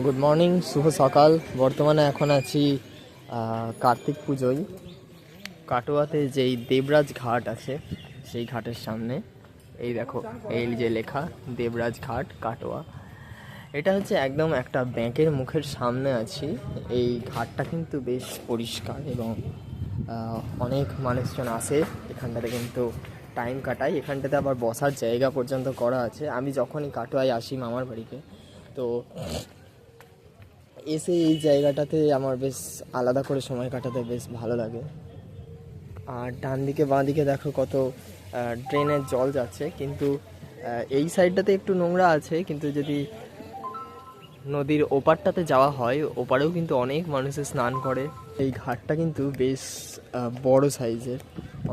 Good morning শুভ সকাল। বর্তমানে এখন আছি কার্তিক পুজোয়। কাটোয়াতে যেই দেবরাজ ঘাট আছে, সেই ঘাটের সামনে, এই দেখো, এই যে লেখা, দেবরাজ ঘাট, কাটোয়া। এটা হচ্ছে একদম একটা ব্যাংকের মুখের সামনে আছি। এই ঘাটটা কিন্তু বেশ পরিষ্কার এবং অনেক মানুষজন আসে। এখানটাতে কিন্তু টাইম কাটায়। এখানটাতে আবার বসার জায়গা পর্যন্ত করা আছে। আমি যখনই কাটোয়ায় আসি মামার বাড়িতে, তো এসে এই জায়গাটাতে আমার বেশ আলাদা করে সময় কাটাতে বেশ ভালো লাগে। আর ডান দিকে বাঁ দিকে দেখো কত ড্রেনের জল যাচ্ছে, কিন্তু এই সাইডটাতে একটু নোংরা আছে, কিন্তু যদি নদীর ওপারটাতে যাওয়া হয়, ওপারেও কিন্তু অনেক মানুষে স্নান করে। এই ঘাটটা কিন্তু বেশ বড় সাইজের,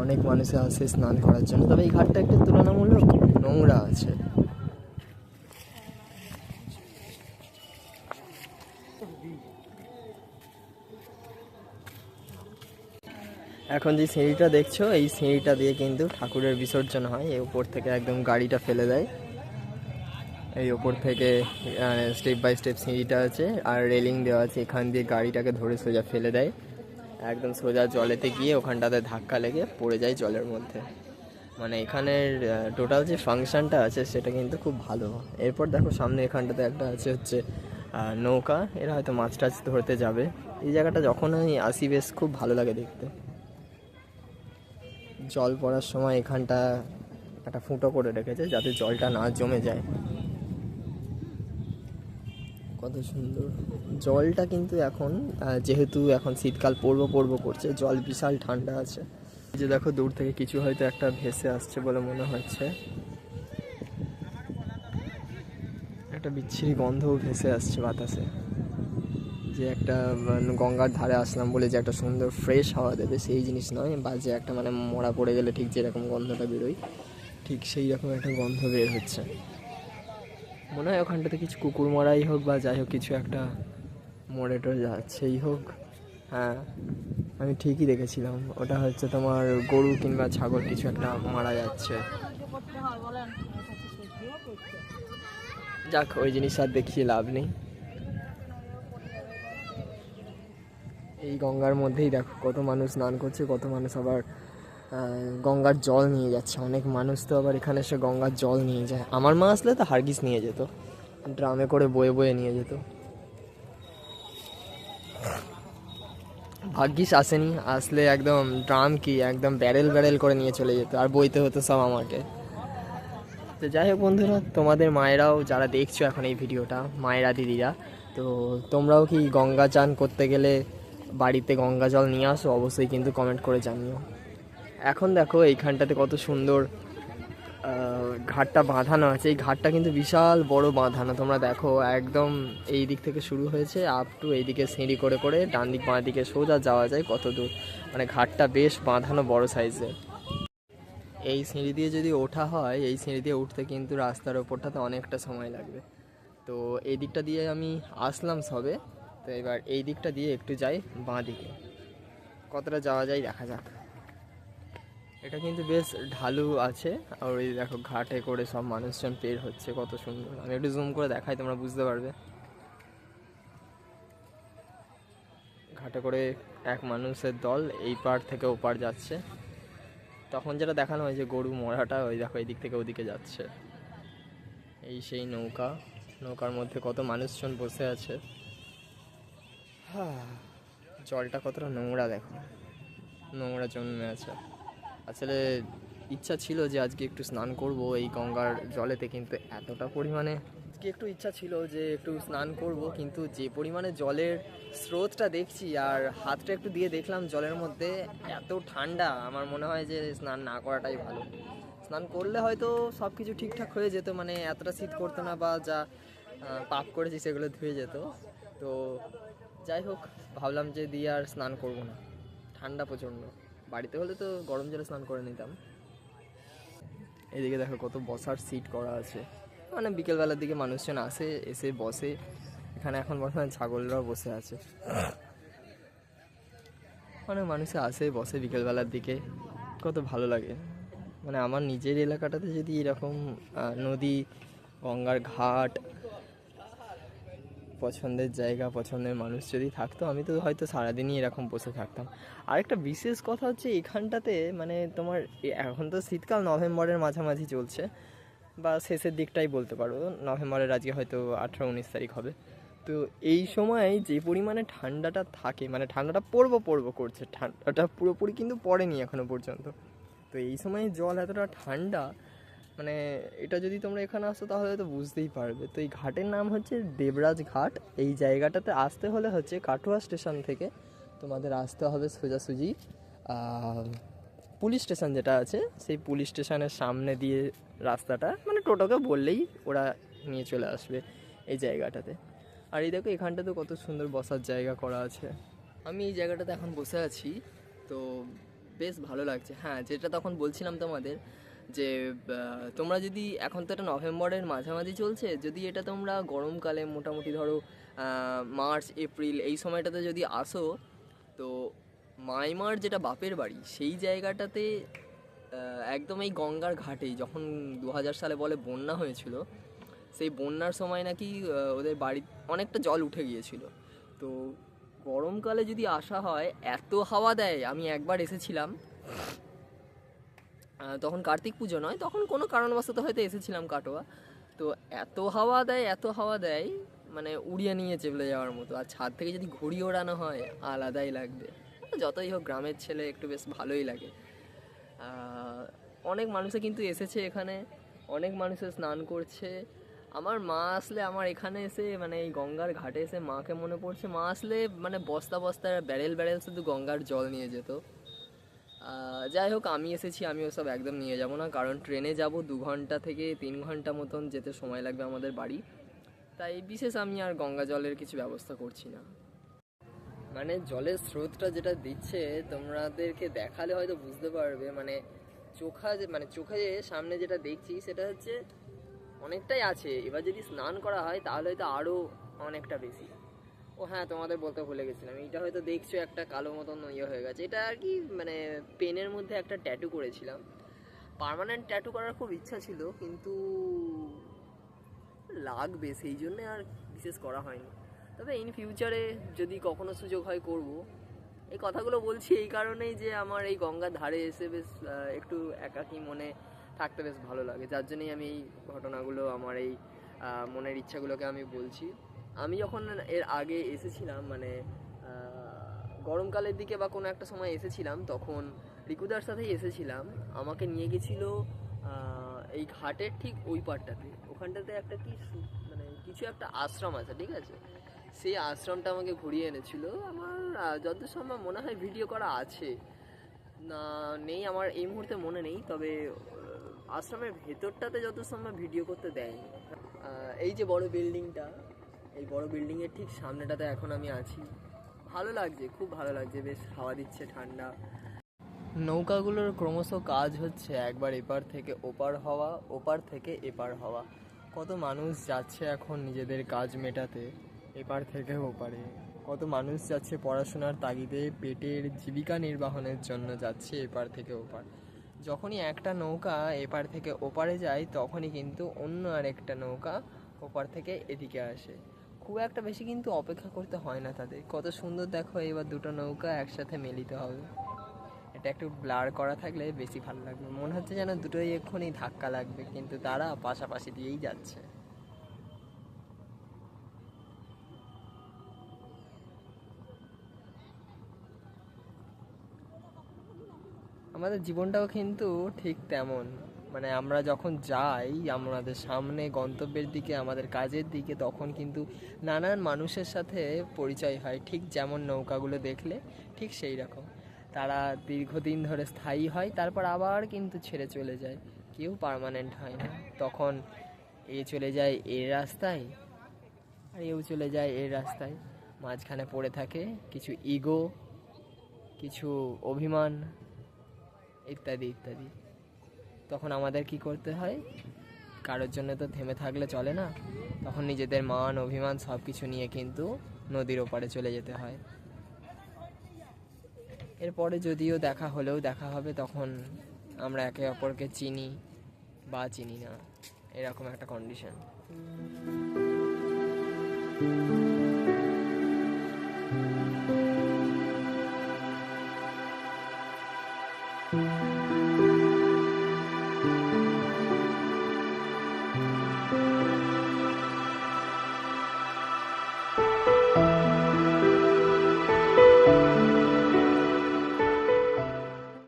অনেক মানুষে আসে স্নান করার জন্য। তবে এই ঘাটটা একটু তুলনামূলক নোংরা আছে। এখন যে সিঁড়িটা দেখছ, এই সিঁড়িটা দিয়ে কিন্তু ঠাকুরের বিসর্জন হয়। এই উপর থেকে একদম গাড়িটা ফেলে দেয়। এই ওপর থেকে স্টেপ বাই স্টেপ সিঁড়িটা আছে আর রেলিং দেওয়া আছে। এখান দিয়ে গাড়িটাকে ধরে সোজা ফেলে দেয়। একদম সোজা জলেতে গিয়ে ওখানটাতে ধাক্কা লেগে পড়ে যায় জলের মধ্যে। মানে এখানের টোটাল যে ফাংশনটা আছে সেটা কিন্তু খুব ভালো। এরপর দেখো সামনে এখানটাতে একটা আছে হচ্ছে নৌকা। এরা হয়তো মাছ টাছ ধরতে যাবে। এই জায়গাটা যখন আমি আসি, বেশ খুব ভালো লাগে দেখতে। জল পড়ার সময় এখানটা একটা ফুটো করে রেখেছে যাতে জলটা না জমে যায়। কত সুন্দর। জলটা কিন্তু এখন যেহেতু এখন শীতকাল পড়ব পড়ব করছে, জল বিশাল ঠান্ডা আছে। যে দেখো, দূর থেকে কিছু হয়তো একটা ভেসে আসছে বলে মনে হচ্ছে। একটা বিচ্ছিরি গন্ধও ভেসে আসছে বাতাসে। যে একটা গঙ্গার ধারে আসলাম বলে যে একটা সুন্দর ফ্রেশ হাওয়া দেবে, সেই জিনিস নয়। বা যে একটা মানে মরা পড়ে গেলে ঠিক যেরকম গন্ধটা বেরোয়, ঠিক সেই রকম একটা গন্ধ বের হচ্ছে। মনে হয় ওখানটাতে কিছু কুকুর মরাই হোক বা যাই হোক, কিছু একটা মরে টরে যাচ্ছেই হোক। হ্যাঁ আমি ঠিকই দেখেছিলাম। ওটা হচ্ছে তোমার গরু কিংবা ছাগল কিছু একটা মারা যাচ্ছে। যাক, ওই জিনিস আর দেখিয়ে লাভ নেই। এই গঙ্গার মধ্যেই দেখো কত মানুষ স্নান করছে, কত মানুষ আবার গঙ্গার জল নিয়ে যাচ্ছে। অনেক মানুষ তো আবার এখানে এসে গঙ্গার জল নিয়ে যায়। আমার মা আসলে তো হারগিস নিয়ে যেত, ড্রামে করে বয়ে বয়ে নিয়ে যেত। ভাগ্যিস আসেনি, আসলে একদম ড্রাম কি, একদম ব্যারেল ব্যারেল করে নিয়ে চলে যেত, আর বইতে হতো সব আমাকে। তো যাই হোক বন্ধুরা, তোমাদের মায়েরাও যারা দেখছ এখন এই ভিডিওটা, মায়েরা, দিদিরা, তো তোমরাও কি গঙ্গা চান করতে গেলে বাড়িতে গঙ্গা জল নিয়ে আসো, অবশ্যই কিন্তু কমেন্ট করে জানিও। এখন দেখো, এইখানটাতে কত সুন্দর ঘাটটা বাঁধানো আছে। এই ঘাটটা কিন্তু বিশাল বড় বাঁধানো। তোমরা দেখো, একদম এই দিক থেকে শুরু হয়েছে আপ টু এইদিকে সিঁড়ি করে করে ডান দিক বাঁ দিকে সোজা যাওয়া যায় কত দূর। মানে ঘাটটা বেশ বাঁধানো বড় সাইজের এই সিঁড়ি দিয়ে যদি ওঠা হয়, এই সিঁড়ি দিয়ে উঠতে কিন্তু রাস্তার ওপরটাতে অনেকটা সময় লাগবে। তো এই দিকটা দিয়ে আমি আসলাম সবে। তো এবার এই দিকটা দিয়ে একটু যাই বাঁ দিকে। কতটা যাওয়া যায় দেখা যাক। এটা কিন্তু বেশ ঢালু আছে। আর ওই দেখো ঘাটে করে সব মানুষজন পের হচ্ছে, কত সুন্দর। আমি একটু জুম করে দেখাই, তোমরা বুঝতে পারবে। ঘাটে করে এক মানুষের দল এই পার থেকে ওপার যাচ্ছে। তখন যেটা দেখানো হয় যে গরু মরাটা, ওই দেখো এই দিক থেকে ওদিকে যাচ্ছে। এই সেই নৌকা, নৌকার মধ্যে কত মানুষজন বসে আছে। জলটা কতটা নোংরা দেখো। নোংরা জন্মে আছে। আসলে ইচ্ছা ছিল যে আজকে একটু স্নান করব এই গঙ্গার জলেতে, কিন্তু এতটা পরিমাণে আজকে একটু ইচ্ছা ছিল যে একটু স্নান করব, কিন্তু যে পরিমাণে জলের স্রোতটা দেখছি আর হাতটা একটু দিয়ে দেখলাম জলের মধ্যে, এত ঠান্ডা। আমার মনে হয় যে স্নান না করাটাই ভালো। স্নান করলে হয়তো সব কিছু ঠিকঠাক হয়ে যেত মানে এতটা শীত করতো না বা যা পাপ করেছি সেগুলো ধুয়ে যেত। তো যাই হোক, ভাবলাম যে দিয়ে আর স্নান করব না। ঠান্ডা প্রচণ্ড। বাড়িতে হলে তো গরম জলে স্নান করে নিতাম। এদিকে দেখো কত বসার সিট করা আছে। মানে বিকেলবেলার দিকে মানুষজন আসে, এসে বসে। এখানে এখন বর্তমানে ছাগলরাও বসে আছে। অনেক মানুষে আসে, বসে বিকেলবেলার দিকে। কত ভালো লাগে। মানে আমার নিজের এলাকাটাতে যদি এরকম নদী, গঙ্গার ঘাট পছন্দের জায়গা, পছন্দের মানুষ যদি থাকতো, আমি তো হয়তো সারাদিনই এরকম বসে থাকতাম। আরেকটা বিশেষ কথা হচ্ছে, এখানটাতে মানে তোমার এখন তো শীতকাল, নভেম্বরের মাঝামাঝি চলছে। বা শেষের দিকটাই বলতে পারো। নভেম্বরের আজকে হয়তো আঠেরো, উনিশ তারিখ হবে। তো এই সময় যে পরিমাণে ঠান্ডাটা থাকে মানে ঠান্ডাটা পড়ব পড়ব করছে, ঠান্ডাটা পুরোপুরি কিন্তু পড়েনি এখনও পর্যন্ত। তো এই সময় জল এতটা ঠান্ডা মানে এটা যদি তোমরা এখানে আসো তাহলে তো বুঝতেই পারবে। তো এই ঘাটের নাম হচ্ছে দেবরাজ ঘাট। এই জায়গাটাতে আসতে হলে হচ্ছে কাটোয়া স্টেশন থেকে তোমাদের আসতে হবে সোজাসুজি পুলিশ স্টেশন যেটা আছে, সেই পুলিশ স্টেশনের সামনে দিয়ে রাস্তাটা। মানে টোটোকে বললেই ওরা নিয়ে চলে আসবে এই জায়গাটাতে। আর এই দেখো, এখানটাতে কত সুন্দর বসার জায়গা করা আছে। আমি এই জায়গাটাতে এখন বসে আছি, তো বেশ ভালো লাগছে। হ্যাঁ যেটা তখন বলছিলাম তোমাদের যে তোমরা যদি এখন তো এটা নভেম্বরের মাঝামাঝি চলছে, যদি এটা তোমরা গরমকালে মোটামুটি ধরো মার্চ, এপ্রিল এই সময়টাতে যদি আসো, তো মাইমার যেটা বাপের বাড়ি, সেই জায়গাটাতে একদম এই গঙ্গার ঘাটেই, যখন দু হাজার সালে বলে বন্যা হয়েছিল, সেই বন্যার সময় নাকি ওদের বাড়ি অনেকটা জল উঠে গিয়েছিল। তো গরমকালে যদি আসা হয়, এত হাওয়া দেয়, আমি একবার এসেছিলাম তখন কার্তিক পুজো নয়, তখন কোনো কারণবশত হয়তো এসেছিলাম কাটোয়া। তো এত হাওয়া দেয়, এত হাওয়া দেয় মানে উড়িয়ে নিয়ে চেপলে যাওয়ার মতো। আর ছাদ থেকে যদি ঘুড়ি ওড়ানো হয়, আলাদাই লাগবে। যতই হোক গ্রামের ছেলে একটু বেশ ভালোই লাগে। অনেক মানুষে কিন্তু এসেছে এখানে, অনেক মানুষে স্নান করছে। আমার মা আসলে আমার এখানে এসে মানে এই গঙ্গার ঘাটে এসে মাকে মনে পড়ছে। মা আসলে মানে বস্তা বস্তা, ব্যারেল ব্যারেল শুধু গঙ্গার জল নিয়ে যেত। যাই হোক, আমি এসেছি আমি ওসব একদম নিয়ে যাব না, কারণ ট্রেনে যাব দু ঘণ্টা থেকে তিন ঘণ্টা মতন যেতে সময় লাগবে আমাদের বাড়ি। তাই বিশেষ আমি আর গঙ্গা জলের কিছু ব্যবস্থা করছি না। মানে জলের স্রোতটা যেটা দিচ্ছে, তোমাদেরকে দেখালে হয়তো বুঝতে পারবে মানে চোখা যে মানে চোখে সামনে যেটা দেখছি, সেটা হচ্ছে অনেকটাই আছে। এবার যদি স্নান করা হয়, তাহলে হয়তো আরও অনেকটা বেশি। ও হ্যাঁ তোমাদের বলতে ভুলে গেছিলাম। এটা হয়তো দেখছ, একটা কালো মতন ইয়ে হয়ে গেছে। এটা আর কি মানে পেনের মধ্যে একটা ট্যাটু করেছিলাম। পার্মানেন্ট ট্যাটু করার খুব ইচ্ছা ছিল, কিন্তু লাগবে। সেই জন্যে আর বিশেষ করা হয়নি। তবে ইন ফিউচারে যদি কখনো সুযোগ হয়, করব। এই কথাগুলো বলছি এই কারণেই যে আমার এই গঙ্গার ধারে এসে বেশ একটু একাকী মনে থাকতে বেশ ভালো লাগে। যার জন্যই আমি এই ঘটনাগুলো, আমার এই মনের ইচ্ছাগুলোকে আমি বলছি। আমি যখন এর আগে এসেছিলাম মানে গরমকালের দিকে বা কোনো একটা সময় এসেছিলাম, তখন রিকুদার সাথেই এসেছিলাম। আমাকে নিয়ে গেছিল এই ঘাটের ঠিক ওই পারটাতে ওখানটাতে একটা কি মানে কিছু একটা আশ্রম আছে, ঠিক আছে? সেই আশ্রমটা আমাকে ঘুরিয়ে এনেছিল। আমার যত সম্ভব মনে হয় ভিডিও করা আছে। না, নেই আমার, এই মুহূর্তে মনে নেই, তবে আশ্রমের ভেতরটাতে যত সম্ভব ভিডিও করতে দেয়নি। এই যে বড় বিল্ডিংটা এই বড় বিল্ডিংয়ের ঠিক সামনেটাতে এখন আমি আছি। ভালো লাগছে, খুব ভালো লাগছে, বেশ হাওয়া দিচ্ছে ঠান্ডা। নৌকাগুলোর ক্রমশ কাজ হচ্ছে একবার এপার থেকে ওপার হওয়া, ওপার থেকে এপার হওয়া। কত মানুষ যাচ্ছে এখন নিজেদের কাজ মেটাতে, এপার থেকে ওপারে। কত মানুষ যাচ্ছে পড়াশোনার তাগিদে, পেটের জীবিকা নির্বাহনের জন্য যাচ্ছে এপার থেকে ওপার। যখনই একটা নৌকা এপার থেকে ওপারে যায়, তখনই কিন্তু অন্য আরেকটা নৌকা ওপার থেকে এদিকে আসে। খুব একটা বেশি কিন্তু অপেক্ষা করতে হয় না তাদের। কত সুন্দর দেখো, এবার দুটো নৌকা একসাথে মিলিত হবে। এটা একটু ব্লার করা থাকলে বেশি ভালো লাগবে। মনে হচ্ছে যেন দুটোই এক্ষুনি ধাক্কা লাগবে, কিন্তু তারা পাশাপাশি দিয়েই যাচ্ছে। আমাদের জীবনটাও কিন্তু ঠিক তেমন। মানে আমরা যখন যাই আমাদের সামনে গন্তব্যের দিকে, আমাদের কাজের দিকে, তখন কিন্তু নানান মানুষের সাথে পরিচয় হয়। ঠিক যেমন নৌকাগুলো দেখলে ঠিক সেই রকম। তারা দীর্ঘদিন ধরে স্থায়ী হয়, তারপর আবার কিন্তু ছেড়ে চলে যায়। কেউ পার্মানেন্ট হয় না। তখন এ চলে যায় এর রাস্তায়, আর এও চলে যায় এর রাস্তায়। মাঝখানে পড়ে থাকে কিছু ইগো কিছু অভিমান, ইত্যাদি ইত্যাদি। তখন আমাদের কি করতে হয়? কারোর জন্য তো থেমে থাকলে চলে না। তখন নিজেদের মান, অভিমান সব কিছু নিয়ে কিন্তু নদীর ওপারে চলে যেতে হয়। এরপরে যদিও দেখা হলেও দেখা হবে, তখন আমরা একে অপরকে চিনি বা চিনি না। এরকম একটা কন্ডিশন